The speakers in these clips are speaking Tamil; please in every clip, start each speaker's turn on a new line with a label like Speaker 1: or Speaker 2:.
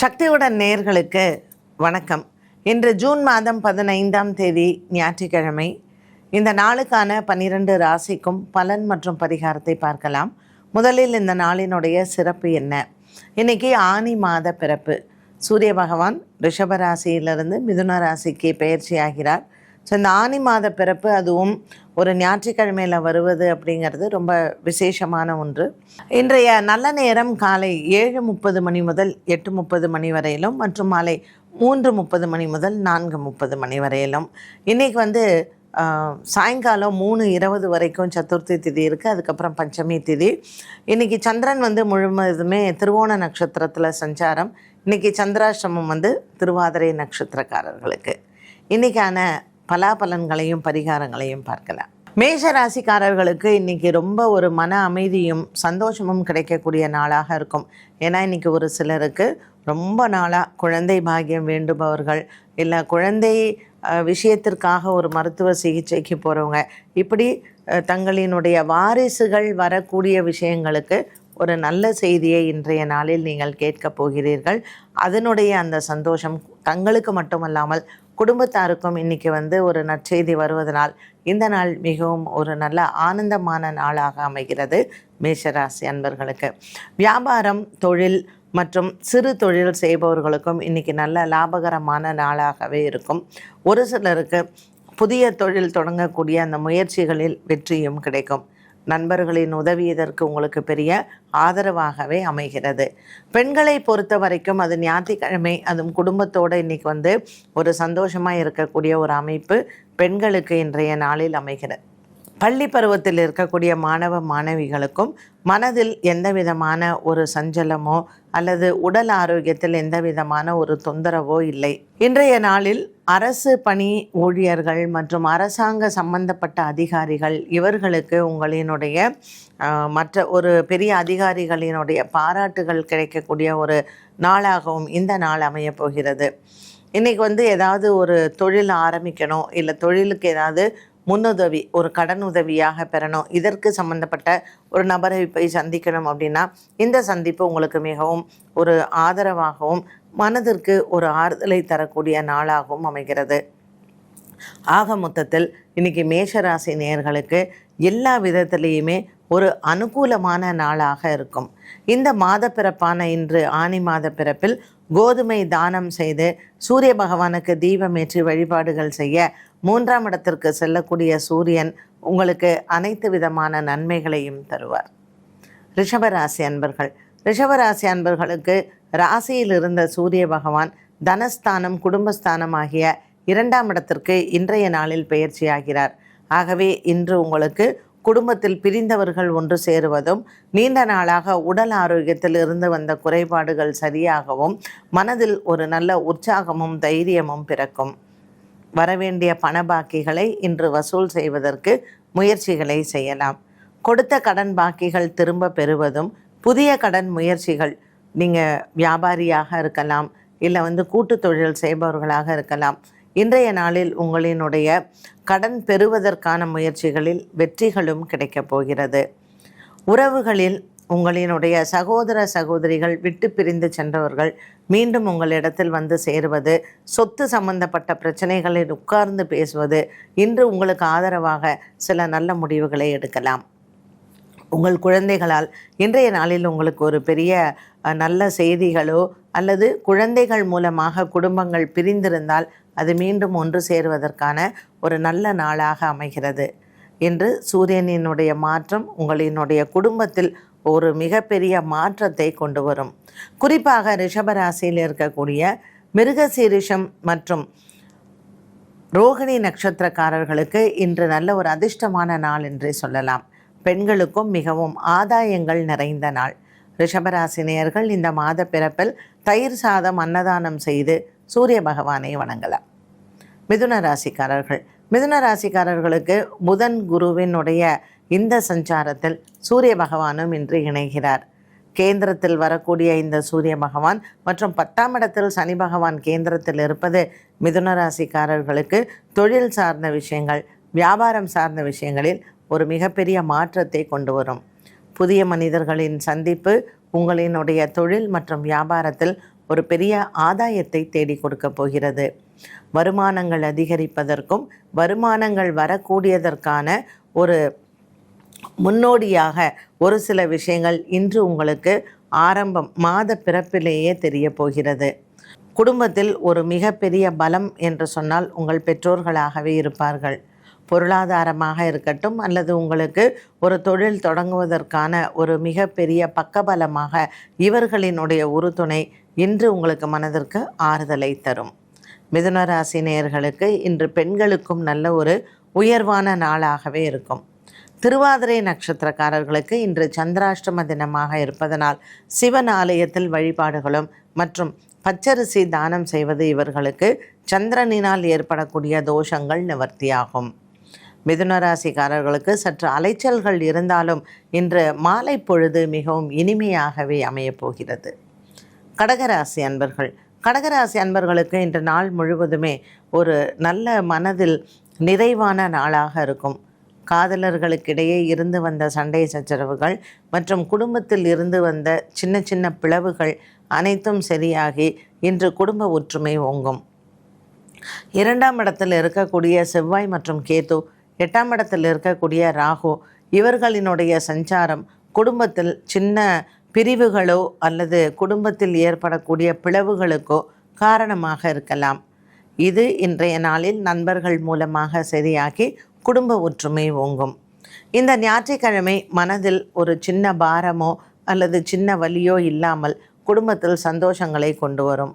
Speaker 1: சக்தியுடன் நேர்களுக்கு வணக்கம். இன்று ஜூன் மாதம் பதினைந்தாம் தேதி ஞாயிற்றுக்கிழமை. இந்த நாளுக்கான பன்னிரண்டு ராசிக்கும் பலன் மற்றும் பரிகாரத்தை பார்க்கலாம். முதலில் இந்த நாளினுடைய சிறப்பு என்ன? இன்னைக்கு ஆனி மாத பிறப்பு. சூரிய பகவான் ரிஷப ராசியிலிருந்து மிதுன ராசிக்கு பயிற்சி ஆகிறார் ஸோ இந்த ஆனி மாத பிறப்பு அதுவும் ஒரு ஞாயிற்றுக்கிழமையில் வருவது அப்படிங்கிறது ரொம்ப விசேஷமான ஒன்று. இன்றைய நல்ல நேரம் காலை ஏழு முப்பது மணி முதல் எட்டு முப்பது மணி வரையிலும் மற்றும் மாலை மூன்று முப்பது மணி முதல் நான்கு முப்பது மணி வரையிலும். இன்றைக்கி வந்து சாயங்காலம் மூணு இருபது வரைக்கும் சதுர்த்தி திதி இருக்குது அதுக்கப்புறம் பஞ்சமி திதி. இன்றைக்கி சந்திரன் வந்து முழுவதுமே திருவோண நட்சத்திரத்தில் சஞ்சாரம். இன்றைக்கி சந்திராசிரமம் வந்து திருவாதிரை நட்சத்திரக்காரர்களுக்கு. இன்றைக்கான பலாபலன்களையும் பரிகாரங்களையும் பார்க்கலாம். மேஷ ராசிக்காரர்களுக்கு இன்னைக்கு ரொம்ப ஒரு மன அமைதியும் சந்தோஷமும் கிடைக்கக்கூடிய நாளாக இருக்கும். ஏன்னா இன்னைக்கு ஒரு சிலருக்கு ரொம்ப நாளாக குழந்தை பாக்கியம் வேண்டுபவர்கள் இல்லை குழந்தை விஷயத்திற்காக ஒரு மருத்துவ சிகிச்சைக்கு போகிறவங்க இப்படி தங்களினுடைய வாரிசுகள் வரக்கூடிய விஷயங்களுக்கு ஒரு நல்ல செய்தியை இன்றைய நாளில் நீங்கள் கேட்கப் போகிறீர்கள். அதனுடைய அந்த சந்தோஷம் தங்களுக்கு மட்டுமல்லாமல் குடும்பத்தாருக்கும் இன்னைக்கு வந்து ஒரு நற்செய்தி வருவதனால் இந்த நாள் மிகவும் ஒரு நல்ல ஆனந்தமான நாளாக அமைகிறது மேஷராசி அன்பர்களுக்கு. வியாபாரம் தொழில் மற்றும் சிறு தொழில் செய்பவர்களுக்கும் இன்னைக்கு நல்ல லாபகரமான நாளாகவே இருக்கும். ஒரு சிலருக்கு புதிய தொழில் தொடங்கக்கூடிய அந்த முயற்சிகளில் வெற்றியும் கிடைக்கும். நண்பர்களின் உதவி இதற்கு உங்களுக்கு பெரிய ஆதரவாகவே அமைகிறது. பெண்களை பொறுத்த வரைக்கும் அது ஞாயிற்றுக்கிழமை அதுவும் குடும்பத்தோடு இன்னைக்கு வந்து ஒரு சந்தோஷமாக இருக்கக்கூடிய ஒரு அமைப்பு பெண்களுக்கு இன்றைய நாளில் அமைகிறது. பள்ளி பருவத்தில் இருக்கக்கூடிய மாணவ மாணவிகளுக்கும் மனதில் எந்த விதமான ஒரு சஞ்சலமோ அல்லது உடல் ஆரோக்கியத்தில் எந்த விதமான ஒரு தொந்தரவோ இல்லை. இன்றைய நாளில் அரசு பணி ஊழியர்கள் மற்றும் அரசாங்க சம்பந்தப்பட்ட அதிகாரிகள் இவர்களுக்கு உங்களினுடைய மற்ற ஒரு பெரிய அதிகாரிகளினுடைய பாராட்டுகள் கிடைக்கக்கூடிய ஒரு நாளாகவும் இந்த நாள் அமையப் போகிறது. இன்றைக்கி வந்து ஏதாவது ஒரு தொழில் ஆரம்பிக்கணும் இல்லை தொழிலுக்கு ஏதாவது முன்னுதவி ஒரு கடன் உதவியாக பெறணும். இதற்கு சம்மந்தப்பட்ட ஒரு நபரை போய் சந்திக்கணும் அப்படின்னா இந்த சந்திப்பு உங்களுக்கு மிகவும் ஒரு ஆதரவாகவும் மனதிற்கு ஒரு ஆறுதலை தரக்கூடிய நாளாகவும் அமைகிறது. ஆக மொத்தத்தில் இன்னைக்கு மேஷராசி நேயர்களுக்கு எல்லா விதத்திலையுமே ஒரு அனுகூலமான நாளாக இருக்கும். இந்த மாத பிறப்பான இன்று ஆனி மாத பிறப்பில் கோதுமை தானம் செய்து சூரிய பகவானுக்கு தீபமேற்றி வழிபாடுகள் செய்ய மூன்றாம் இடத்திற்கு செல்லக்கூடிய சூரியன் உங்களுக்கு அனைத்து விதமான நன்மைகளையும் தருவார். ரிஷபராசி அன்பர்கள் ரிஷபராசி அன்பர்களுக்கு ராசியில் இருந்த சூரிய பகவான் தனஸ்தானம் குடும்பஸ்தானம் ஆகிய இரண்டாம் இடத்திற்கு இன்றைய நாளில் பயிற்சியாகிறார் ஆகவே இன்று உங்களுக்கு குடும்பத்தில் பிரிந்தவர்கள் ஒன்று சேருவதும் நீண்ட நாளாக உடல் ஆரோக்கியத்தில் இருந்து வந்த குறைபாடுகள் சரியாகவும் மனதில் ஒரு நல்ல உற்சாகமும் தைரியமும் பிறக்கும். வரவேண்டிய பண பாக்கிகளை இன்று வசூல் செய்வதற்கு முயற்சிகளை செய்யலாம். கொடுத்த கடன் பாக்கிகள் திரும்ப பெறுவதும் புதிய கடன் முயற்சிகள் நீங்கள் வியாபாரியாக இருக்கலாம் இல்லை வந்து கூட்டு தொழில் செய்பவர்களாக இருக்கலாம் இன்றைய நாளில் உங்களினுடைய கடன் பெறுவதற்கான முயற்சிகளில் வெற்றிகளும் கிடைக்கப் போகிறது. உறவுகளில் உங்களினுடைய சகோதர சகோதரிகள் விட்டு பிரிந்து சென்றவர்கள் மீண்டும் உங்களிடத்தில் வந்து சேருவது சொத்து சம்பந்தப்பட்ட பிரச்சனைகளில் உட்கார்ந்து பேசுவது இன்று உங்களுக்கு ஆதரவாக சில நல்ல முடிவுகளை எடுக்கலாம். உங்கள் குழந்தைகளால் இன்றைய நாளில் உங்களுக்கு ஒரு பெரிய நல்ல செய்திகளோ அல்லது குழந்தைகள் மூலமாக குடும்பங்கள் பிரிந்திருந்தால் அது மீண்டும் ஒன்று சேருவதற்கான ஒரு நல்ல நாளாக அமைகிறது. இன்று சூரியனினுடைய மாற்றம் உங்களினுடைய குடும்பத்தில் ஒரு மிகப்பெரிய மாற்றத்தை கொண்டு வரும். குறிப்பாக ரிஷபராசியில் இருக்கக்கூடிய மிருகசீரிஷம் மற்றும் ரோகிணி நட்சத்திரக்காரர்களுக்கு இன்று நல்ல ஒரு அதிர்ஷ்டமான நாள் என்றே சொல்லலாம். பெண்களுக்கும் மிகவும் ஆதாயங்கள் நிறைந்த நாள். ரிஷபராசினியர்கள் இந்த மாத பிறப்பில் தயிர் சாதம் அன்னதானம் செய்து சூரிய பகவானை வணங்கலாம். மிதுன ராசிக்காரர்கள். மிதுன ராசிக்காரர்களுக்கு புதன் குருவினுடைய இந்த சஞ்சாரத்தில் சூரிய பகவானும் இன்று இணைகிறார். கேந்திரத்தில் வரக்கூடிய இந்த சூரிய பகவான் மற்றும் பத்தாம் இடத்தில் சனி பகவான் கேந்திரத்தில் இருப்பது மிதுன ராசிக்காரர்களுக்கு தொழில் சார்ந்த விஷயங்கள் வியாபாரம் சார்ந்த விஷயங்களில் ஒரு மிகப்பெரிய மாற்றத்தை கொண்டு வரும். புதிய மனிதர்களின் சந்திப்பு உங்களினுடைய தொழில் மற்றும் வியாபாரத்தில் ஒரு பெரிய ஆதாயத்தை தேடி கொடுக்க போகிறது. வருமானங்கள் அதிகரிப்பதற்கும் வருமானங்கள் வரக்கூடியதற்கான ஒரு முன்னோடியாக ஒரு சில விஷயங்கள் இன்று உங்களுக்கு ஆரம்பம் மாத பிறப்பிலேயே தெரிய போகிறது. குடும்பத்தில் ஒரு மிகப்பெரிய பலம் என்று சொன்னால் உங்கள் பெற்றோர்களாகவே இருப்பார்கள். பொருளாதாரமாக இருக்கட்டும் அல்லது உங்களுக்கு ஒரு தொழில் தொடங்குவதற்கான ஒரு மிகப்பெரிய பக்கபலமாக இவர்களினுடைய உறுதுணை இன்று உங்களுக்கு மனதிற்கு ஆறுதலை தரும். மிதுன ராசி நேயர்களுக்கு இன்று பெண்களுக்கும் நல்ல ஒரு உயர்வான நாளாகவே இருக்கும். திருவாதிரை நட்சத்திரக்காரர்களுக்கு இன்று சந்திராஷ்டம தினமாக இருப்பதனால் சிவன் ஆலயத்தில் வழிபாடுகளும் மற்றும் பச்சரிசி தானம் செய்வது இவர்களுக்கு சந்திரனினால் ஏற்படக்கூடிய தோஷங்கள் நிவர்த்தியாகும். மிதுனராசிக்காரர்களுக்கு சற்று அலைச்சல்கள் இருந்தாலும் இன்று மாலை பொழுது மிகவும் இனிமையாகவே அமையப் போகிறது கடகராசி அன்பர்கள். கடகராசி அன்பர்களுக்கு இன்று நாள் முழுவதுமே ஒரு நல்ல மனதில் நிறைவான நாளாக இருக்கும். காதலர்களுக்கிடையே இருந்து வந்த சண்டை சச்சரவுகள் மற்றும் குடும்பத்தில் இருந்து வந்த சின்ன சின்ன பிளவுகள் அனைத்தும் சரியாகி இன்று குடும்ப ஒற்றுமை ஓங்கும். இரண்டாம் இடத்தில் இருக்கக்கூடிய செவ்வாய் மற்றும் கேது எட்டாம் இடத்தில் இருக்கக்கூடிய ராகு இவர்களினுடைய சஞ்சாரம் குடும்பத்தில் சின்ன பிரிவுகளோ அல்லது குடும்பத்தில் ஏற்படக்கூடிய பிளவுகளுக்கோ காரணமாக இருக்கலாம். இது இன்றைய நாளில் நண்பர்கள் மூலமாக சரியாகி குடும்ப ஒற்றுமை ஓங்கும். இந்த ஞாயிற்றுக்கிழமை மனதில் ஒரு சின்ன பாரமோ அல்லது சின்ன வலியோ இல்லாமல் குடும்பத்தில் சந்தோஷங்களை கொண்டு வரும்.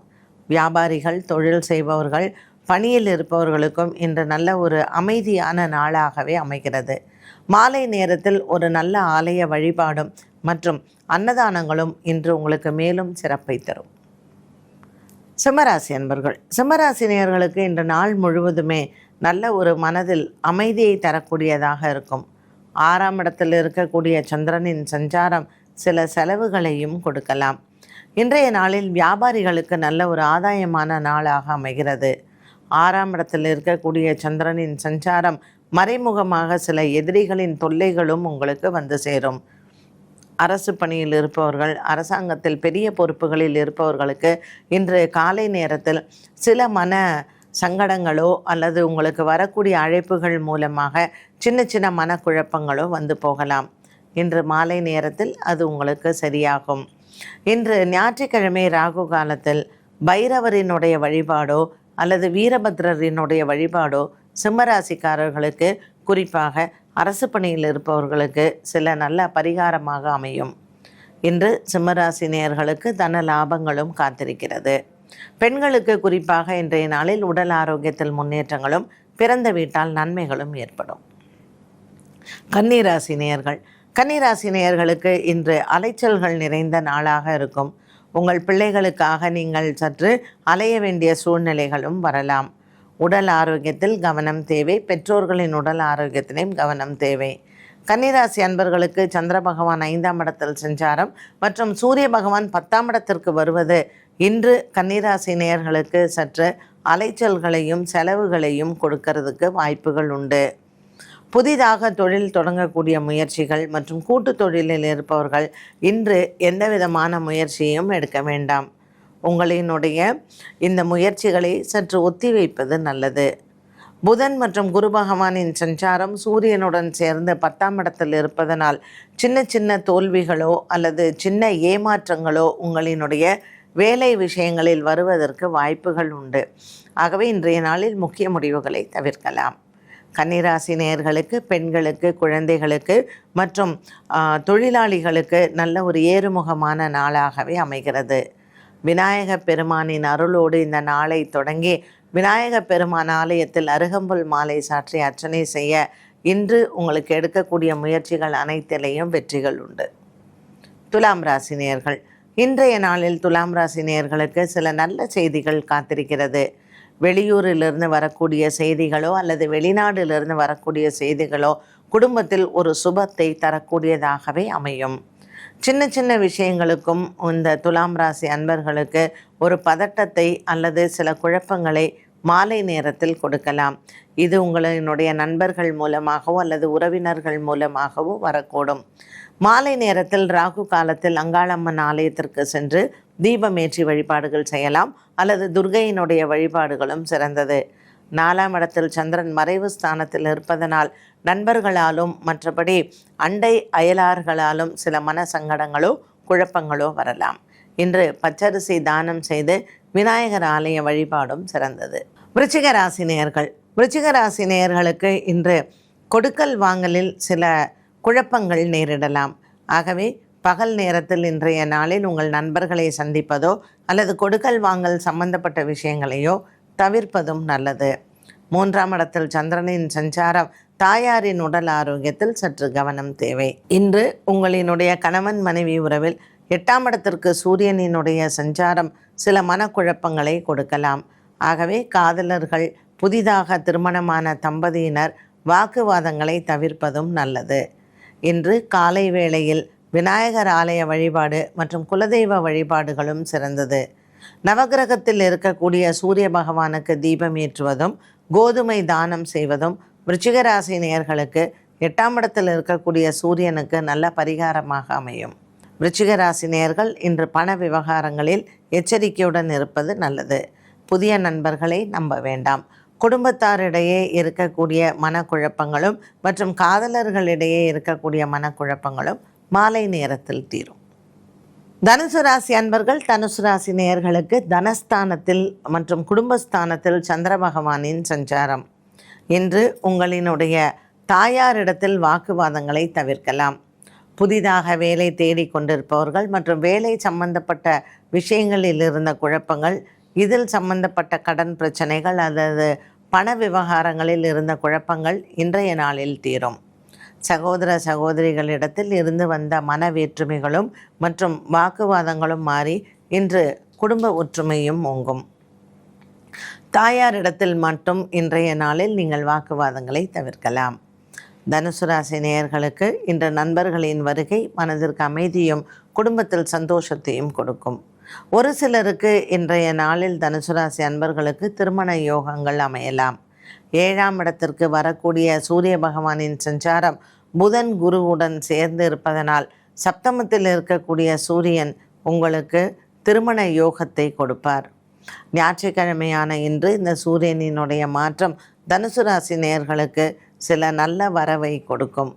Speaker 1: வியாபாரிகள் தொழில் செய்பவர்கள் பணியில் இருப்பவர்களுக்கும் இன்று நல்ல ஒரு அமைதியான நாளாகவே அமைகிறது. மாலை நேரத்தில் ஒரு நல்ல ஆலய வழிபாடும் மற்றும் அன்னதானங்களும் இன்று உங்களுக்கு மேலும் சிறப்பை தரும். சிம்மராசி அன்பர்கள் சிம்மராசினியர்களுக்கு இன்று நாள் முழுவதுமே நல்ல ஒரு மனதில் அமைதியை தரக்கூடியதாக இருக்கும். ஆறாம் இடத்தில் இருக்கக்கூடிய சந்திரனின் சஞ்சாரம் சில செலவுகளையும் கொடுக்கலாம். இன்றைய நாளில் வியாபாரிகளுக்கு நல்ல ஒரு ஆதாயமான நாளாக அமைகிறது. ஆறாம் இடத்தில் இருக்கக்கூடிய சந்திரனின் சஞ்சாரம் மறைமுகமாக சில எதிரிகளின் தொல்லைகளும் உங்களுக்கு வந்து சேரும். அரசு பணியில் இருப்பவர்கள் அரசாங்கத்தில் பெரிய பொறுப்புகளில் இருப்பவர்களுக்கு இன்று காலை நேரத்தில் சில மன சங்கடங்களோ அல்லது உங்களுக்கு வரக்கூடிய அழைப்புகள் மூலமாக சின்ன சின்ன மனக்குழப்பங்களோ வந்து போகலாம். இன்று மாலை நேரத்தில் அது உங்களுக்கு சரியாகும். இன்று ஞாயிற்றுக்கிழமை ராகு காலத்தில் பைரவரினுடைய வழிபாடோ அல்லது வீரபத்ரரினுடைய வழிபாடோ சிம்மராசிக்காரர்களுக்கு குறிப்பாக அரசு பணியில் இருப்பவர்களுக்கு சில நல்ல பரிகாரமாக அமையும். இன்று சிம்மராசி நேயர்களுக்கு தன லாபங்களும் காத்திருக்கிறது. பெண்களுக்கு குறிப்பாக இன்றைய நாளில் உடல் ஆரோக்கியத்தில் முன்னேற்றங்களும் பிறந்த வீட்டால் நன்மைகளும் ஏற்படும். கன்னிராசி நேயர்கள். கன்னிராசி நேயர்களுக்கு இன்று அலைச்சல்கள் நிறைந்த நாளாக இருக்கும். உங்கள் பிள்ளைகளுக்காக நீங்கள் சற்று அலைய வேண்டிய சூழ்நிலைகளும் வரலாம். உடல் ஆரோக்கியத்தில் கவனம் தேவை. பெற்றோர்களின் உடல் ஆரோக்கியத்திலையும் கவனம் தேவை. கன்னிராசி அன்பர்களுக்கு சந்திர பகவான் ஐந்தாம் இடத்தில் சஞ்சாரம் மற்றும் சூரிய பகவான் பத்தாம் இடத்திற்கு வருவது. இன்று கன்னிராசி நேயர்களுக்கு சற்று அலைச்சல்களையும் செலவுகளையும் கொடுக்கறதுக்கு வாய்ப்புகள் உண்டு. புதிதாக தொழில் தொடங்கக்கூடிய முயற்சிகள் மற்றும் கூட்டு தொழிலில் இருப்பவர்கள் இன்று எந்த விதமான முயற்சியும் எடுக்க வேண்டாம். உங்களினுடைய இந்த முயற்சிகளை சற்று ஒத்திவைப்பது நல்லது. புதன் மற்றும் குரு பகவானின் சஞ்சாரம் சூரியனுடன் சேர்ந்து பத்தாம் இடத்தில் இருப்பதனால் சின்ன சின்ன தோல்விகளோ அல்லது சின்ன ஏமாற்றங்களோ உங்களினுடைய வேலை விஷயங்களில் வருவதற்கு வாய்ப்புகள் உண்டு. ஆகவே இன்றைய நாளில் முக்கிய முடிவுகளை தவிர்க்கலாம். கன்னிராசி நேர்களுக்கு பெண்களுக்கு குழந்தைகளுக்கு மற்றும் தொழிலாளிகளுக்கு நல்ல ஒரு ஏறுமுகமான நாளாகவே அமைகிறது. விநாயக பெருமானின் அருளோடு இந்த நாளை தொடங்கி விநாயக பெருமான் ஆலயத்தில் அருகம்புல் மாலை சாற்றி அர்ச்சனை செய்ய இன்று உங்களுக்கு எடுக்கக்கூடிய முயற்சிகள் அனைத்திலையும் வெற்றிகள் உண்டு. துலாம் ராசி இன்றைய நாளில் துலாம் ராசி சில நல்ல செய்திகள் காத்திருக்கிறது. வெளியூரிலிருந்து வரக்கூடிய செய்திகளோ அல்லது வெளிநாட்டிலிருந்து வரக்கூடிய செய்திகளோ குடும்பத்தில் ஒரு சுபத்தை தரக்கூடியதாகவே அமையும். சின்ன சின்ன விஷயங்களுக்கும் இந்த துலாம் ராசி அன்பர்களுக்கு ஒரு பதட்டத்தை அல்லது சில குழப்பங்களை மாலை நேரத்தில் கொடுக்கலாம். இது உங்களினுடைய நண்பர்கள் மூலமாகவோ அல்லது உறவினர்கள் மூலமாகவோ வரக்கூடும். மாலை நேரத்தில் ராகு காலத்தில் அங்காளம்மன் ஆலயத்திற்கு சென்று தீபமேற்றி வழிபாடுகள் செய்யலாம். அல்லது துர்கையினுடைய வழிபாடுகளும் சிறந்தது. நாலாம் இடத்தில் சந்திரன் மறைவு ஸ்தானத்தில் இருப்பதனால் நண்பர்களாலும் மற்றபடி அண்டை அயலார்களாலும் சில மன சங்கடங்களோ குழப்பங்களோ வரலாம். இன்று பச்சரிசி தானம் செய்து விநாயகர் ஆலய வழிபாடும் சிறந்தது. விருச்சிக ராசி நேயர்கள். விருச்சிக ராசி நேயர்களுக்கு இன்று கொடுக்கல் வாங்கலில் சில குழப்பங்கள் நேரிடலாம். ஆகவே பகல் நேரத்தில் இன்றைய நாளில் உங்கள் நண்பர்களை சந்திப்பதோ அல்லது கொடுக்கல் வாங்கல் சம்பந்தப்பட்ட விஷயங்களையோ தவிர்ப்பதும் நல்லது. மூன்றாம் இடத்தில் சந்திரனின் சஞ்சாரம் தாயாரின் உடல் ஆரோக்கியத்தில் சற்று கவனம் தேவை. இன்று உங்களினுடைய கணவன் மனைவி உறவில் எட்டாம் இடத்திற்கு சூரியனினுடைய சஞ்சாரம் சில மனக்குழப்பங்களை கொடுக்கலாம். ஆகவே காதலர்கள் புதிதாக திருமணமான தம்பதியினர் வாக்குவாதங்களை தவிர்ப்பதும் நல்லது. இன்று காலை வேளையில் விநாயகர் ஆலய வழிபாடு மற்றும் குலதெய்வ வழிபாடுகளும் சிறந்தது. நவகிரகத்தில் இருக்கக்கூடிய சூரிய பகவானுக்கு தீபம் ஏற்றுவதும் கோதுமை தானம் செய்வதும் விருச்சிகராசி நேயர்களுக்கு எட்டாம் இடத்தில் இருக்கக்கூடிய சூரியனுக்கு நல்ல பரிகாரமாக அமையும். விருச்சிகராசி நேயர்கள் இன்று பண விவகாரங்களில் எச்சரிக்கையுடன் இருப்பது நல்லது. புதிய நண்பர்களை நம்ப வேண்டாம். குடும்பத்தாரிடையே இருக்கக்கூடிய மனக்குழப்பங்களும் மற்றும் காதலர்களிடையே இருக்கக்கூடிய மனக்குழப்பங்களும் மாலை நேரத்தில் தீரும். தனுசு ராசி அன்பர்கள் தனுசு ராசி நேயர்களுக்கு தனஸ்தானத்தில் மற்றும் குடும்பஸ்தானத்தில் சந்திர பகவானின் சஞ்சாரம். இன்று உங்களினுடைய தாயாரிடத்தில் வாக்குவாதங்களை தவிர்க்கலாம். புதிதாக வேலை தேடிக்கொண்டிருப்பவர்கள் மற்றும் வேலை சம்பந்தப்பட்ட விஷயங்களில் இருந்த குழப்பங்கள் இதில் சம்பந்தப்பட்ட கடன் பிரச்சனைகள் அல்லது பண விவகாரங்களில் இருந்த குழப்பங்கள் இன்றைய நாளில் தீரும். சகோதர சகோதரிகளிடத்தில் இருந்து வந்த மன வேற்றுமைகளும் மற்றும் வாக்குவாதங்களும் மாறி இன்று குடும்ப ஒற்றுமையும் ஓங்கும். தாயாரிடத்தில் மட்டும் இன்றைய நாளில் நீங்கள் வாக்குவாதங்களை தவிர்க்கலாம். தனுசு ராசி நேயர்களுக்கு இன்று நண்பர்களின் வருகை மனதிற்கு அமைதியும் குடும்பத்தில் சந்தோஷத்தையும் கொடுக்கும். ஒரு சிலருக்கு இன்றைய நாளில் தனுசு ராசி அன்பர்களுக்கு திருமண யோகங்கள் அமையலாம். ஏழாம் இடத்திற்கு வரக்கூடிய சூரிய பகவானின் சஞ்சாரம் புதன் குருவுடன் சேர்ந்து இருப்பதனால் சப்தமத்தில் இருக்கக்கூடிய சூரியன் உங்களுக்கு திருமண யோகத்தை கொடுப்பார். ஞாயிற்றுக்கிழமையான இன்று இந்த சூரியனினுடைய மாற்றம் தனுசு ராசி நேர்களுக்கு சில நல்ல வரவை கொடுக்கும்.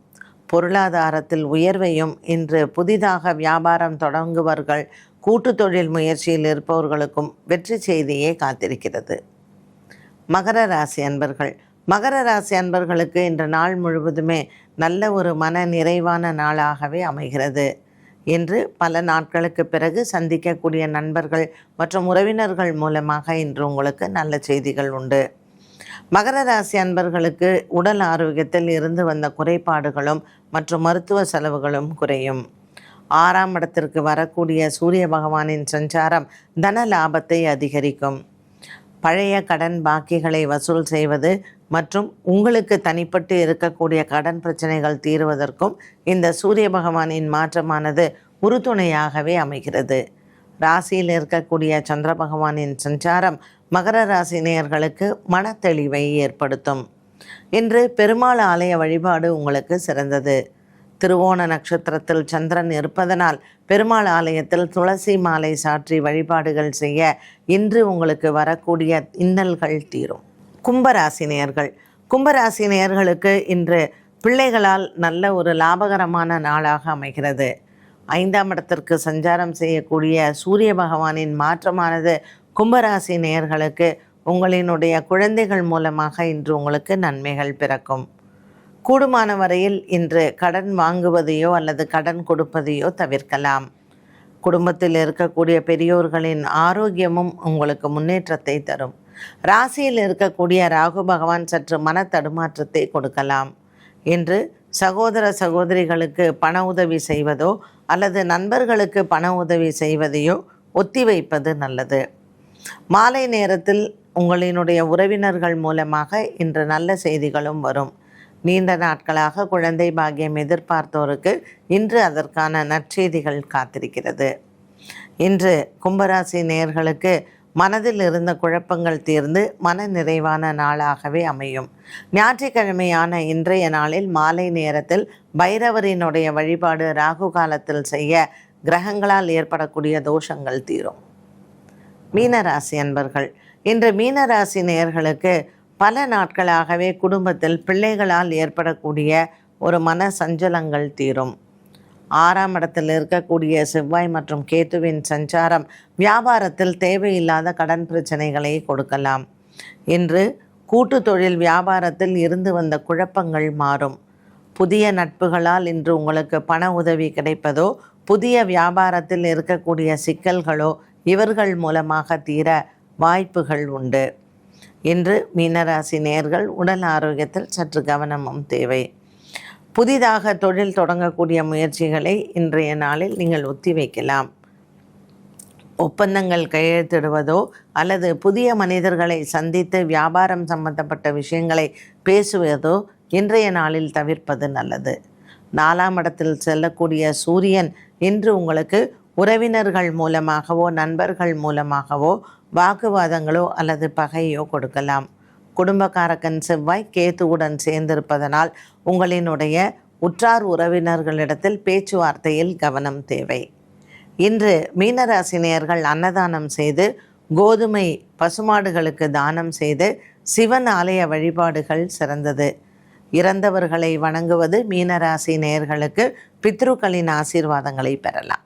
Speaker 1: பொருளாதாரத்தில் உயர்வையும் இன்று புதிதாக வியாபாரம் தொடங்குவர்கள் கூட்டு தொழில் முயற்சியில் இருப்பவர்களுக்கும் வெற்றி செய்தியே காத்திருக்கிறது. மகர ராசி அன்பர்கள். மகர ராசி அன்பர்களுக்கு இன்று நாள் முழுவதுமே நல்ல ஒரு மன நிறைவான நாளாகவே அமைகிறது. இன்று பல நாட்களுக்கு பிறகு சந்திக்கக்கூடிய நண்பர்கள் மற்றும் உறவினர்கள் மூலமாக இன்று உங்களுக்கு நல்ல செய்திகள் உண்டு. மகர ராசி அன்பர்களுக்கு உடல் ஆரோக்கியத்தில் இருந்து வந்த குறைபாடுகளும் மற்றும் மருத்துவ செலவுகளும் குறையும். ஆறாம் இடத்திற்கு வரக்கூடிய சூரிய பகவானின் சஞ்சாரம் தன லாபத்தை அதிகரிக்கும். பழைய கடன் பாக்கிகளை வசூல் செய்வது மற்றும் உங்களுக்கு தனிப்பட்டு இருக்கக்கூடிய கடன் பிரச்சனைகள் தீருவதற்கும் இந்த சூரிய பகவானின் மாற்றமானது உறுதுணையாகவே அமைகிறது. ராசியில் இருக்கக்கூடிய சந்திர பகவானின் சஞ்சாரம் மகர ராசி நேயர்களுக்கு மனத்தெளிவை ஏற்படுத்தும். இன்று பெருமாள் ஆலய வழிபாடு உங்களுக்கு சிறந்தது. திருவோண நட்சத்திரத்தில் சந்திரன் இருப்பதனால் பெருமாள் ஆலயத்தில் துளசி மாலை சாற்றி வழிபாடுகள் செய்ய இன்று உங்களுக்கு வரக்கூடிய இன்னல்கள் தீரும். கும்பராசினியர்கள். கும்பராசினியர்களுக்கு இன்று பிள்ளைகளால் நல்ல ஒரு லாபகரமான நாளாக அமைகிறது. ஐந்தாம் இடத்திற்கு சஞ்சாரம் செய்யக்கூடிய சூரிய பகவானின் மாற்றமானது கும்பராசி நேயர்களுக்கு உங்களினுடைய குழந்தைகள் மூலமாக இன்று உங்களுக்கு நன்மைகள் பிறக்கும். கூடுமான வரையில் இன்று கடன் வாங்குவதையோ அல்லது கடன் கொடுப்பதையோ தவிர்க்கலாம். குடும்பத்தில் இருக்கக்கூடிய பெரியோர்களின் ஆரோக்கியமும் உங்களுக்கு முன்னேற்றத்தை தரும். ராசியில் இருக்கக்கூடிய ராகு பகவான் சற்று மன தடுமாற்றத்தை கொடுக்கலாம். இன்று சகோதர சகோதரிகளுக்கு பண உதவி செய்வதோ அல்லது நண்பர்களுக்கு பண உதவி செய்வதையோ ஒத்திவைப்பது நல்லது. மாலை நேரத்தில் உங்களினுடைய உறவினர்கள் மூலமாக இன்று நல்ல செய்திகளும் வரும். நீண்ட நாட்களாக குழந்தை பாக்கியம் எதிர்பார்த்தோருக்கு இன்று அதற்கான நற்செய்திகள் காத்திருக்கிறது. இன்று கும்பராசி நேயர்களுக்கு மனதில் இருந்த குழப்பங்கள் தீர்ந்து மன நிறைவான நாளாகவே அமையும். ஞாயிற்றுக்கிழமையான இன்றைய நாளில் மாலை நேரத்தில் பைரவரினுடைய வழிபாடு ராகு காலத்தில் செய்ய கிரகங்களால் ஏற்படக்கூடிய தோஷங்கள் தீரும். மீனராசி அன்பர்கள் இன்று மீனராசி நேயர்களுக்கு பல நாட்களாகவே குடும்பத்தில் பிள்ளைகளால் ஏற்படக்கூடிய ஒரு மன சஞ்சலங்கள் தீரும். ஆறாம் இடத்தில் இருக்கக்கூடிய செவ்வாய் மற்றும் கேத்துவின் சஞ்சாரம் வியாபாரத்தில் தேவையில்லாத கடன் பிரச்சனைகளை கொடுக்கலாம். இன்று கூட்டு தொழில் வியாபாரத்தில் இருந்து வந்த குழப்பங்கள் மாறும். புதிய நட்புகளால் இன்று உங்களுக்கு பண உதவி கிடைப்பதோ புதிய வியாபாரத்தில் இருக்கக்கூடிய சிக்கல்களோ இவர்கள் மூலமாக தீர வாய்ப்புகள் உண்டு. இன்று மீனராசி நேர்கள் உடல் ஆரோக்கியத்தில் சற்று கவனமும் தேவை. புதிதாக தொழில் தொடங்கக்கூடிய முயற்சிகளை இன்றைய நாளில் நீங்கள் ஒத்திவைக்கலாம் ஒப்பந்தங்கள் கையெழுத்திடுவதோ அல்லது புதிய மனிதர்களை சந்தித்து வியாபாரம் சம்பந்தப்பட்ட விஷயங்களை பேசுவதோ இன்றைய நாளில் தவிர்ப்பது நல்லது. நாலாம் இடத்தில் செல்லக்கூடிய சூரியன் இன்று உங்களுக்கு உறவினர்கள் மூலமாகவோ நண்பர்கள் மூலமாகவோ வாக்குவாதங்களோ அல்லது பகையோ கொடுக்கலாம். குடும்பக்காரக்கன் செவ்வாய் கேத்துவுடன் சேர்ந்திருப்பதனால் உங்களினுடைய உற்றார் உறவினர்களிடத்தில் பேச்சுவார்த்தையில் கவனம் தேவை. இன்று மீனராசினியர்கள் அன்னதானம் செய்து கோதுமை பசுமாடுகளுக்கு தானம் செய்து சிவன் ஆலய வழிபாடுகள் சிறந்தது. இறந்தவர்களை வணங்குவது மீனராசி நேயர்களுக்கு பித்ருக்களின் ஆசீர்வாதங்களை பெறலாம்.